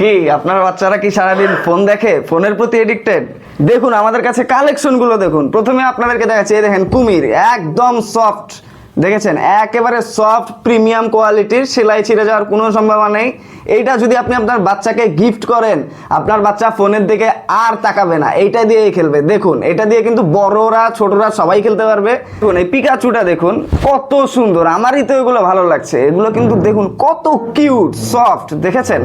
কি, আপনার বাচ্চারা কি সারাদিন ফোন দেখে? ফোনের প্রতি এডিক্টেড দেখুন, আমাদের কাছে কালেকশনগুলো দেখুন। প্রথমে আপনাদেরকে দেখাচ্ছি, এই দেখেন, কুমির, একদম সফট দেখেছেন? একেবারে সফট প্রিমিয়াম কোয়ালিটির সেলাই ছিঁড়ে যাওয়ার কোনো সম্ভাবনা নেই। এইটা যদি আপনি আপনার বাচ্চাকে গিফট করেন, আপনার বাচ্চা ফোনের দিকে আর তাকাবে না। এইটা দিয়েই খেলবে। দেখুন, এটা দিয়ে কিন্তু বড়রা, ছোটরা সবাই খেলতে পারবে। দেখুন, এই পিকাচুটা দেখুন, কত সুন্দর। আমারই তো এগুলো ভালো লাগছে। এগুলো কিন্তু দেখুন, কত কিউট সফট দেখেছেন?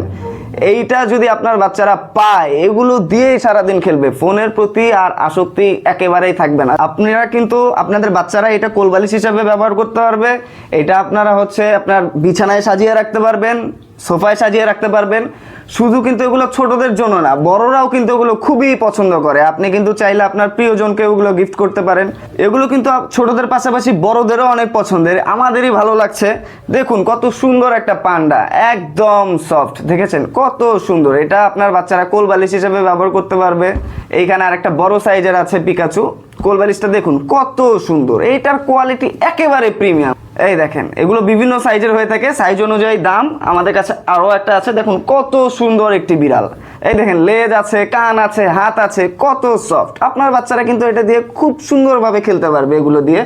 এইটা যদি আপনার বাচ্চারা পায়, এগুলো দিয়েই সারাদিন খেলবে। ফোনের প্রতি আর আসক্তি একেবারেই থাকবে না। আপনারা কিন্তু আপনাদের বাচ্চারা এটা কোলবালিশ হিসাবে ব্যবহার করতে পারবে। এটা আপনারা হচ্ছে আপনার বিছানায় সাজিয়ে রাখতে পারবেন। সোফায় সাজিয়ে রাখতে পারবেন। শুধু কিন্তু এগুলো ছোটদের জন্য না, বড়রাও কিন্তু এগুলো খুবই পছন্দ করে। আপনি কিন্তু চাইলে আপনার প্রিয়জনকে ওগুলো গিফট করতে পারেন। এগুলো কিন্তু ছোটদের পাশাপাশি বড়দেরও অনেক পছন্দের। আমাদেরই ভালো লাগছে। দেখুন, কত সুন্দর একটা পান্ডা, একদম সফট দেখেছেন? কত সুন্দর। এটা আপনার বাচ্চারা কোল বালিশ হিসেবে ব্যবহার করতে পারবে। এইখানে আর একটা বড় সাইজের আছে পিকাচু কোল বালিশটা দেখুন, কত সুন্দর। এইটার কোয়ালিটি একেবারে প্রিমিয়াম। এই দেখেন, এগুলো বিভিন্ন সাইজের হয়ে থাকে। সাইজ অনুযায়ী দাম আমাদের কাছে আরও একটা আছে। দেখুন, কত সুন্দর একটি বিড়াল। এই দেখেন, লেজ আছে, কান আছে, হাত আছে, কত সফট আপনার বাচ্চারা কিন্তু এটা দিয়ে খুব সুন্দরভাবে খেলতে পারবে এগুলো দিয়ে।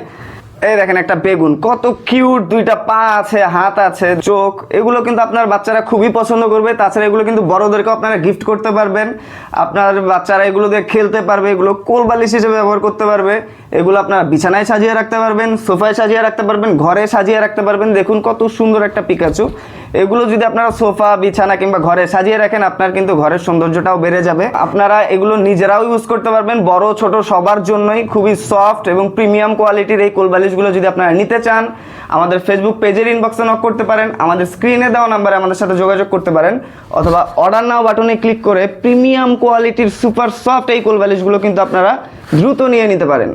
এই দেখেন একটা বেগুন, কত কিউট দুইটা পা আছে, হাত আছে, চোখ। এগুলো কিন্তু আপনার বাচ্চারা খুবই পছন্দ করবে। তাছাড়া এগুলো কিন্তু বড়দেরকেও আপনারা গিফট করতে পারবেন। আপনার বাচ্চারা এগুলো দিয়ে খেলতে পারবে, এগুলো কোল বালিশ হিসেবে ব্যবহার করতে পারবে। এগুলো আপনারা বিছানায় সাজিয়ে রাখতে পারবেন, সোফায় সাজিয়ে রাখতে পারবেন, ঘরে সাজিয়ে রাখতে পারবেন। দেখুন কত সুন্দর একটা পিকাচু এগুলো যদি আপনারা সোফা, বিছানা কিংবা ঘরে সাজিয়ে রাখেন, আপনার কিন্তু ঘরের সৌন্দর্যটাও বেড়ে যাবে। আপনারা এগুলো নিজেরাও ইউজ করতে পারবেন। বড়, ছোট সবার জন্যই খুবই সফট এবং প্রিমিয়াম কোয়ালিটির এই কোল বালিশগুলো যদি আপনারা নিতে চান, আমাদের ফেসবুক পেজের ইনবক্সে নক করতে পারেন, আমাদের স্ক্রিনে দেওয়া নাম্বারে আমাদের সাথে যোগাযোগ করতে পারেন, অথবা অর্ডার নাও বাটনে ক্লিক করে প্রিমিয়াম কোয়ালিটির সুপার সফট এই কোল বালিশগুলো কিন্তু আপনারা দ্রুত নিয়ে নিতে পারেন।